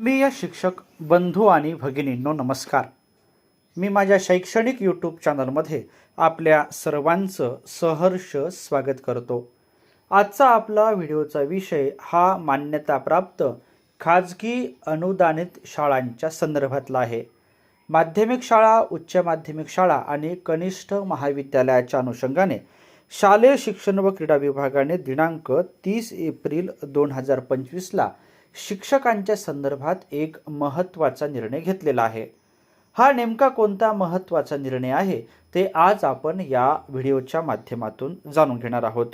मी या शिक्षक बंधू आणि भगिनींनो नमस्कार. मी माझ्या शैक्षणिक यूट्यूब चॅनलमध्ये आपल्या सर्वांचं सहर्ष स्वागत करतो. आजचा आपला व्हिडिओचा विषय हा मान्यताप्राप्त खाजगी अनुदानित शाळांच्या संदर्भातला आहे. माध्यमिक शाळा उच्च माध्यमिक शाळा आणि कनिष्ठ महाविद्यालयाच्या अनुषंगाने शालेय शिक्षण व क्रीडा विभागाने दिनांक तीस एप्रिल दोन हजार पंचवीसला शिक्षकांच्या संदर्भात एक महत्त्वाचा निर्णय घेतलेला आहे. हा नेमका कोणता महत्त्वाचा निर्णय आहे ते आज आपण या व्हिडिओच्या माध्यमातून जाणून घेणार आहोत.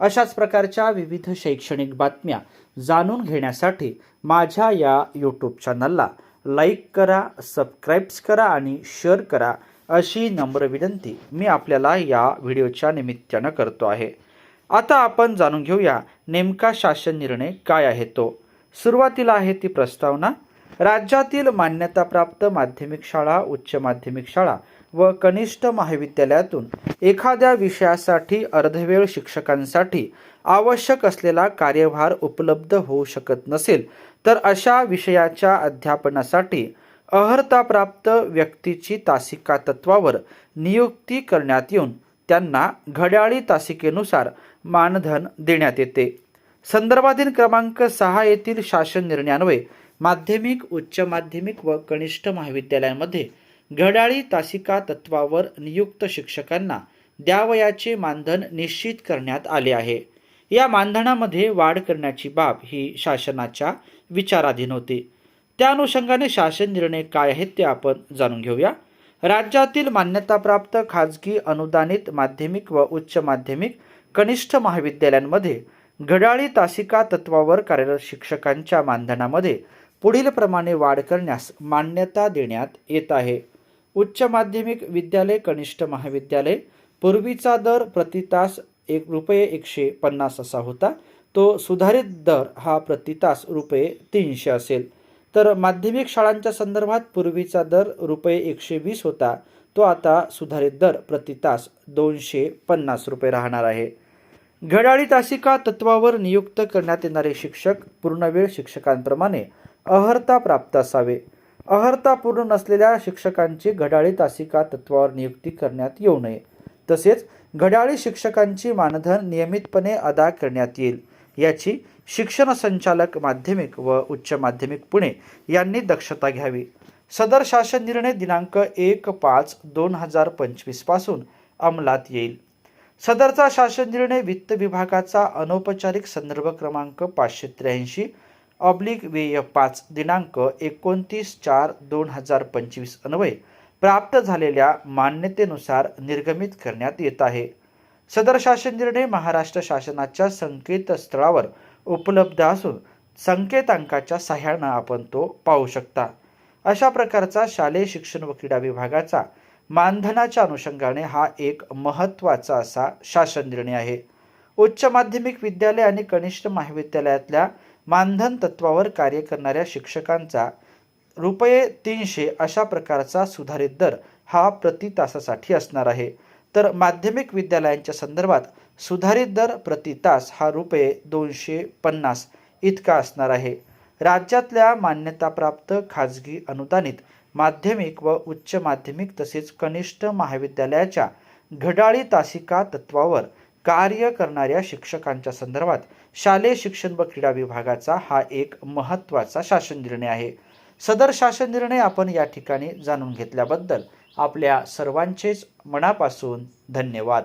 अशाच प्रकारच्या विविध शैक्षणिक बातम्या जाणून घेण्यासाठी माझ्या या यूट्यूब चॅनलला लाईक करा सबस्क्राईब्स करा आणि शेअर करा अशी नम्र विनंती मी आपल्याला या व्हिडिओच्या निमित्तानं करतो आहे. आता आपण जाणून घेऊया नेमका शासन निर्णय काय आहे तो. सुरुवातीला आहे ती प्रस्तावना. राज्यातील मान्यताप्राप्त माध्यमिक शाळा उच्च माध्यमिक शाळा व कनिष्ठ महाविद्यालयातून एखाद्या विषयासाठी अर्धवेळ शिक्षकांसाठी आवश्यक असलेला कार्यभार उपलब्ध होऊ शकत नसेल तर अशा विषयाच्या अध्यापनासाठी अहर्ताप्राप्त व्यक्तीची तासिका तत्वावर नियुक्ती करण्यात येऊन त्यांना घड्याळी तासिकेनुसार मानधन देण्यात येते. संदर्भातील क्रमांक सहा येथील शासन निर्णयान्वये माध्यमिक उच्च माध्यमिक व कनिष्ठ महाविद्यालयांमध्ये घड्याळी तासिका तत्वावर नियुक्त शिक्षकांना द्यावयाचे मानधन निश्चित करण्यात आले आहे. या मानधनामध्ये वाढ करण्याची बाब ही शासनाच्या विचाराधीन होती. त्या अनुषंगाने शासन निर्णय काय आहेत ते आपण जाणून घेऊया. राज्यातील मान्यताप्राप्त खाजगी अनुदानित माध्यमिक व उच्च माध्यमिक कनिष्ठ महाविद्यालयांमध्ये घड्याळी तासिका तत्वावर कार्यरत शिक्षकांच्या मानधनामध्ये पुढील प्रमाणे वाढ करण्यास मान्यता देण्यात येत आहे. उच्च माध्यमिक विद्यालय कनिष्ठ महाविद्यालय पूर्वीचा दर प्रति तास एक रुपये एकशे पन्नास असा होता. तो सुधारित दर हा प्रति तास रुपये तीनशे असेल. तर माध्यमिक शाळांच्या संदर्भात पूर्वीचा दर रुपये एकशे वीस होता. तो आता सुधारित दर प्रति तास दोनशे पन्नास रुपये राहणार आहे. घड्याळी तासिका तत्वावर नियुक्त करण्यात येणारे शिक्षक पूर्णवेळ शिक्षकांप्रमाणे अहर्ता प्राप्त असावे. अहर्ता पूर्ण नसलेल्या शिक्षकांची घड्याळी तासिका तत्वावर नियुक्ती करण्यात येऊ नये. तसेच घड्याळी शिक्षकांची मानधन नियमितपणे अदा करण्यात येईल. याची शिक्षण संचालक माध्यमिक व उच्च माध्यमिक पुणे यांनी दक्षता घ्यावी. सदर शासन निर्णय दिनांक एक पाच दोन हजार पंचवीसपासून अंमलात येईल. सदरचा शासन निर्णय वित्त विभागाचा अनौपचारिक संदर्भ क्रमांक पाचशे त्र्याऐंशी ऑब्लिक वे पाच दिनांक एकोणतीस चार दोन हजार पंचवीस अन्वये प्राप्त झालेल्या मान्यतेनुसार निर्गमित करण्यात येत आहे. सदर शासन निर्णय महाराष्ट्र शासनाच्या संकेतस्थळावर उपलब्ध असून संकेतांकाच्या सहाय्यानं आपण तो पाहू शकता. अशा प्रकारचा शालेय शिक्षण व क्रीडा विभागाचा मानधनाच्या अनुषंगाने हा एक महत्त्वाचा असा शासन निर्णय आहे. उच्च माध्यमिक विद्यालय आणि कनिष्ठ महाविद्यालयातल्या मानधन तत्वावर कार्य करणाऱ्या शिक्षकांचा रुपये तीनशे अशा प्रकारचा सुधारित दर हा प्रति तासासाठी असणार आहे. तर माध्यमिक विद्यालयांच्या संदर्भात सुधारित दर प्रति तास हा रुपये दोनशे पन्नास इतका असणार आहे. राज्यातल्या मान्यताप्राप्त खाजगी अनुदानित माध्यमिक व उच्च माध्यमिक तसेच कनिष्ठ महाविद्यालयाच्या घडाळी तासिका तत्वावर कार्य करणाऱ्या शिक्षकांच्या संदर्भात शालेय शिक्षण व क्रीडा विभागाचा हा एक महत्त्वाचा शासन निर्णय आहे. सदर शासन निर्णय आपण या ठिकाणी जाणून घेतल्याबद्दल आपल्या सर्वांचेच मनापासून धन्यवाद.